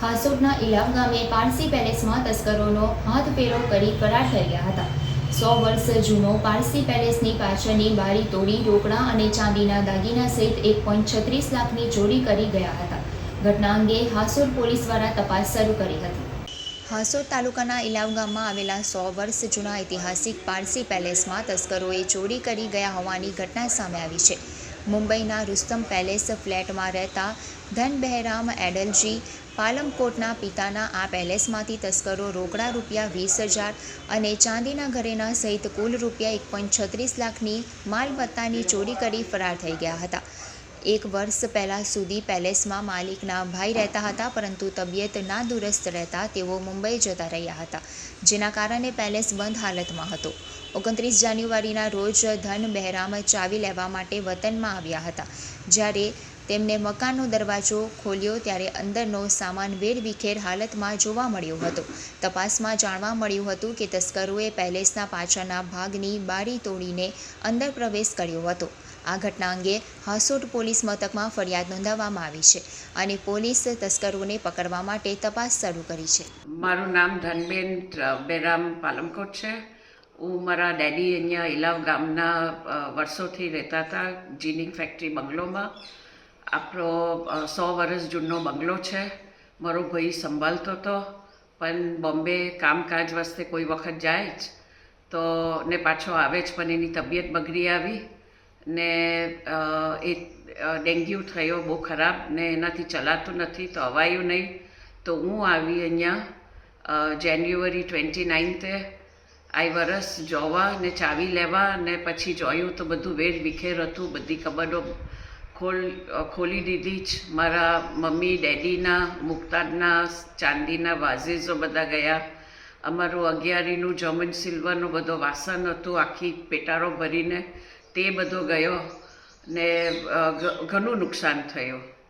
હાસોડના ઇલામ ગામે પારસી પેલેસમાં તસ્કરોનો હાથફેરો કરી ફરાર થઈ ગયા હતા. સો વર્ષ જૂનો પારસી પેલેસની પાછળની બારી તોડી રોકડા અને ચાંદીના દાગીના સહિત એક પોઈન્ટ છત્રીસ લાખની ચોરી કરી ગયા હતા. ઘટના અંગે હાસોડ પોલીસ દ્વારા તપાસ શરૂ કરી હતી. હાસોદ તાલુકાના ઇલાવ ગામમાં આવેલા સો વર્ષ જૂના ઐતિહાસિક પારસી પેલેસમાં તસ્કરોએ ચોરી કરી ગયા હોવાની ઘટના સામે આવી છે. મુંબઈના રુસ્તમ પેલેસ ફ્લેટમાં રહેતા ધન બહેરામ એડલજી પાલમકોટના પિતાના આ પેલેસમાંથી તસ્કરો રોકડા રૂપિયા વીસ હજાર અને ચાંદીના ઘરેણા સહિત કુલ રૂપિયા એક પોઈન્ટ છત્રીસ લાખની માલમત્તાની ચોરી કરી ફરાર થઈ ગયા હતા. એક વર્ષ પહેલાં સુધી પેલેસમાં માલિકના ભાઈ રહેતા હતા, પરંતુ તબિયત ના દુરસ્ત રહેતા તેઓ મુંબઈ જતા રહ્યા હતા, જેના કારણે પેલેસ બંધ હાલતમાં હતો. ઓગણત્રીસ જાન્યુઆરીના રોજ ધન બહેરામ ચાવી લેવા માટે વતનમાં આવ્યા હતા. જ્યારે તેમને મકાનનો દરવાજો ખોલ્યો, ત્યારે અંદરનો સામાન વેરવિખેર હાલતમાં જોવા મળ્યો હતો. તપાસમાં જાણવા મળ્યું હતું કે તસ્કરોએ પેલેસના પાછળના ભાગની બારી તોડીને અંદર પ્રવેશ કર્યો હતો. આ ઘટના અંગે હાસોટ પોલીસ મથકમાં ફરિયાદ નોંધાવવામાં આવી છે અને પોલીસ તસ્કરોને પકડવા માટે તપાસ શરૂ કરી છે. મારું નામ ધનબેન બેરામ પાલમકોટ છે. હું મારા ડેડી અહીંયા ઇલાવ ગામના વર્ષોથી રહેતા હતા, જીનિંગ ફેક્ટરી બંગલોમાં. આપણો સો વર્ષ જૂનો બંગલો છે. મારો ભાઈ સંભાળતો હતો. પણ બોમ્બે કામકાજ વાસ્તે કોઈ વખત જાય જ તો ને પાછો આવે જ પણ એની તબિયત બગડી આવી. ને એ ડેન્ગ્યુ થયો, બહુ ખરાબ, ને એનાથી ચલાતું નથી, તો અવાયું નહીં. તો હું આવી અહીંયા જાન્યુઆરી ટ્વેન્ટી નાઇન્થે આઈ વરસ જોવા ને ચાવી લેવા ને પછી જોયું તો બધું વેર વિખેર હતું, બધી કબડો ખોલ ખોલી દીધી જ. મારા મમ્મી, ડેડીના મુક્તાદના ચાંદીના, વાઝીઝો બધા ગયા. અમારું અગિયારીનું જમન સિલ્વરનો બધો વાસણ હતું, આખી પેટારો ભરીને. તે બધો ગયો ને ઘણું નુકસાન થયું.